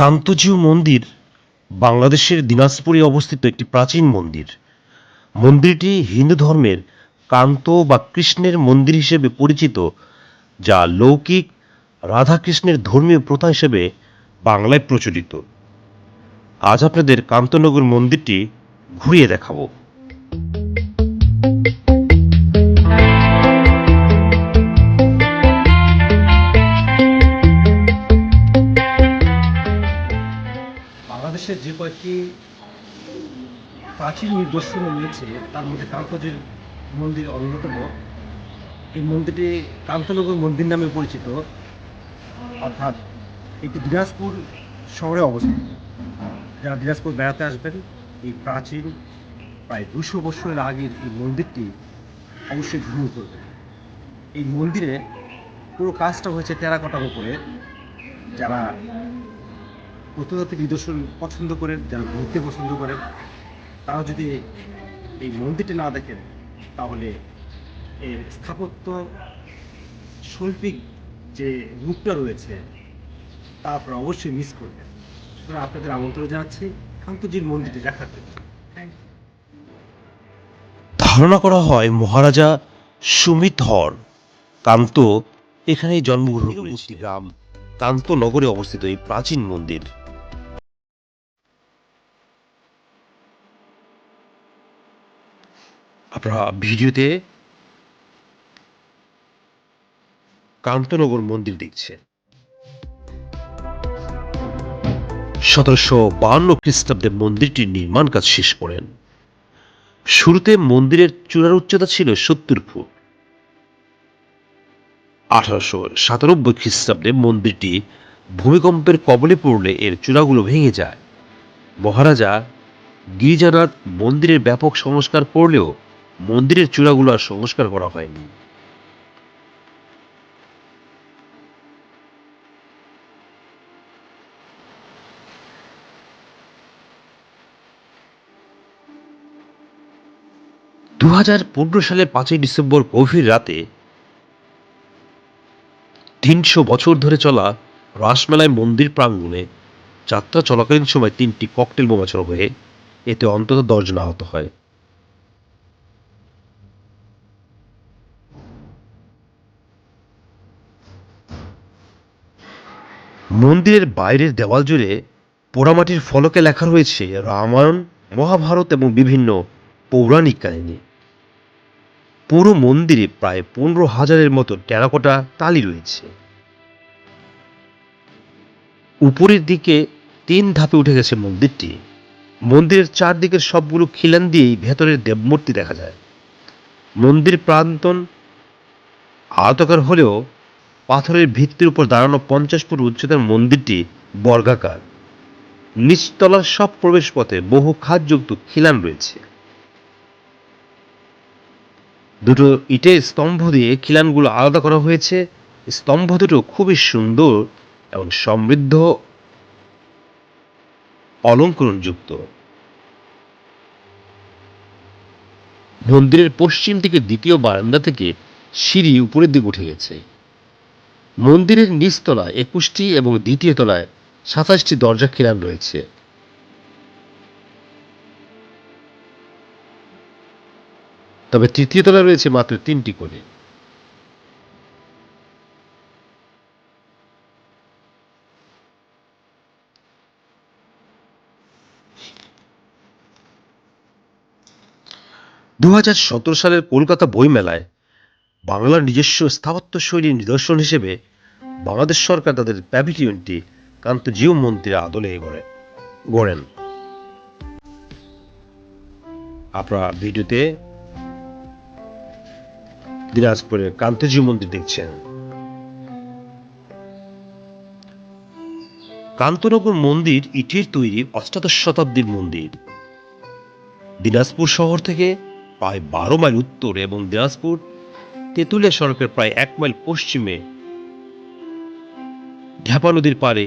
কান্তজিউ মন্দির বাংলাদেশের দিনাজপুরে অবস্থিত একটি প্রাচীন মন্দির। মন্দিরটি হিন্দু ধর্মের কান্ত বা কৃষ্ণের মন্দির হিসেবে পরিচিত, যা লৌকিক রাধাকৃষ্ণের ধর্মীয় প্রথা হিসেবে বাংলায় প্রচলিত। আজ আপনাদের কান্তনগর মন্দিরটি ঘুরিয়ে দেখাবো। বাংলাদেশের যে কয়েকটি প্রাচীন নিদর্শন রয়েছে, তার মধ্যে কান্তজির মন্দির অন্যতম। এই মন্দিরটি কান্তনগর মন্দির নামে পরিচিত, অর্থাৎ এটি দিনাজপুর শহরে অবস্থিত। যারা দিনাজপুর বেড়াতে আসবেন, এই প্রাচীন প্রায় দুশো বছরের আগের এই মন্দিরটি অবশ্যই ভ্রমণ করবেন। এই মন্দিরে পুরো কাজটা হয়েছে টেরাকোটার উপরে। যারা প্রত্নতাত্ত্বিক নিদর্শন পছন্দ করেন যারা ঘুরতে পছন্দ করেন তারা যদি এই মন্দিরটি না দেখেন তাহলে এর স্থাপত্য শৈল্পিক যে রূপটা রয়েছে তা আপনারা অবশ্যই মিস করবেন। সুতরাং আপনাদের আমন্ত্রণ জানাচ্ছি কান্তজির মন্দিরটি দেখার জন্য। ধারণা করা হয় মহারাজা সুমিত হর। কান্ত এখানেই জন্মগ্রহণ গ্রাম কান্ত নগরে অবস্থিত এই প্রাচীন মন্দির আপনারা ভিডিওতে কান্তনগর মন্দির দেখছেন। সতেরোশো বাহান্ন খ্রিস্টাব্দে মন্দিরটির নির্মাণ কাজ শেষ করেন। শুরুতে মন্দিরের চূড়ার উচ্চতা ছিল সত্তর ফুট। আঠারোশো সাতানব্বই খ্রিস্টাব্দে মন্দিরটি ভূমিকম্পের কবলে পড়লে এর চূড়াগুলো ভেঙে যায়। মহারাজা গিরিজানাথ মন্দিরের ব্যাপক সংস্কার করলেও মন্দিরের চূড়াগুলো আর সংস্কার করা হয়নি। দু হাজার পনেরো সালের পাঁচই ডিসেম্বর গভীর রাতে তিনশো বছর ধরে চলা রাসমেলায় মন্দির প্রাঙ্গণে যাত্রা চলাকালীন সময় তিনটি ককটেল বোমা ছোড়া হয়ে এতে অন্তত দশজন আহত হয়। মন্দিরের বাইরের দেওয়াল জুড়ে পোড়ামাটির ফলকে লেখা রয়েছে রামায়ণ, মহাভারত এবং বিভিন্ন পৌরাণিক কাহিনী। পুরো মন্দিরে প্রায় পনেরো হাজারের মতো টেরাকোটা তালি রয়েছে। উপরের দিকে তিন ধাপে উঠে গেছে মন্দিরটি। মন্দিরের চারদিকের সবগুলো খিলান দিয়েই ভেতরের দেবমূর্তি দেখা যায়। মন্দির প্রান্তন আয়তকার হলেও পাথরের ভিত্তির উপর দাঁড়ানো পঞ্চাশ ফুট উচ্চতার মন্দিরটি বর্গাকার। নিচতলার সব প্রবেশপথে বহু খাদযুক্ত খিলান রয়েছে। দুটো ইটের স্তম্ভ দিয়ে খিলানগুলো আলাদা করা হয়েছে। স্তম্ভ দুটো খুবই সুন্দর এবং সমৃদ্ধ, অলঙ্করণযুক্ত। মন্দিরের পশ্চিম দিকে দ্বিতীয় বারান্দা থেকে সিঁড়ি উপরের দিকে উঠে গেছে। মন্দিরের নিচতলায় একুশটি এবং দ্বিতীয় তলায় সাতাশটি দরজা খিলান রয়েছে। তবে তৃতীয় তলায় রয়েছে মাত্র তিনটি করে দু সালের কলকাতা বইমেলায় বাংলার নিজস্ব স্থাপত্য শৈলীর নিদর্শন হিসেবে বাংলাদেশ সরকার তাদের প্যাভিলিয়নটি কান্তজিউ মন্দিরে আদলে গড়ে গড়েন। আপনারা ভিডিওতে দিনাজপুরের কান্তজিউ মন্দির দেখছেন। কান্তনগর মন্দির ইটের তৈরি অষ্টাদশ শতাব্দীর মন্দির। দিনাজপুর শহর থেকে প্রায় বারো মাইল উত্তরে এবং দিনাজপুর তেঁতুলিয়া সড়কের প্রায় এক মাইল পশ্চিমে ঢাপা নদীর পারে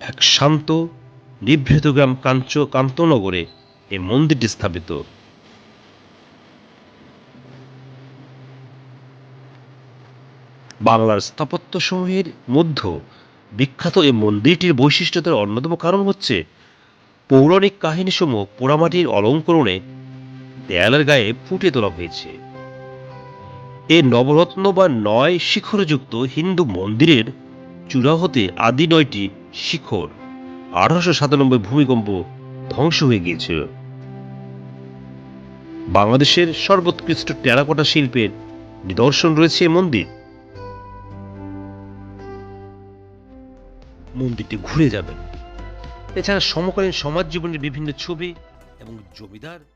এক শান্ত, নিভৃত গ্রাম কাঞ্চ কান্তনগরে এই মন্দিরটি স্থাপিত। বাংলার স্থাপত্য সমূহের মধ্য বিখ্যাত এই মন্দিরটির বৈশিষ্ট্যতার অন্যতম কারণ হচ্ছে, পৌরাণিক কাহিনীসমূহ পোড়ামাটির অলঙ্করণে দেয়ালের গায়ে ফুটে তোলা হয়েছে। এ নবরত্ন বা নয় শিখরযুক্ত হিন্দু মন্দিরের চূড়া হতে আদি নয়টি শিখর আঠারোশো সাতানব্বই ভূমিকম্প ধ্বংস হয়ে গিয়েছিল বাংলাদেশের সর্বোৎকৃষ্ট টেরাকোটা শিল্পের নিদর্শন রয়েছে এই মন্দির। মন্দিরটি ঘুরে যাবেন। এছাড়া সমকালীন সমাজ জীবনের বিভিন্ন ছবি এবং জমিদার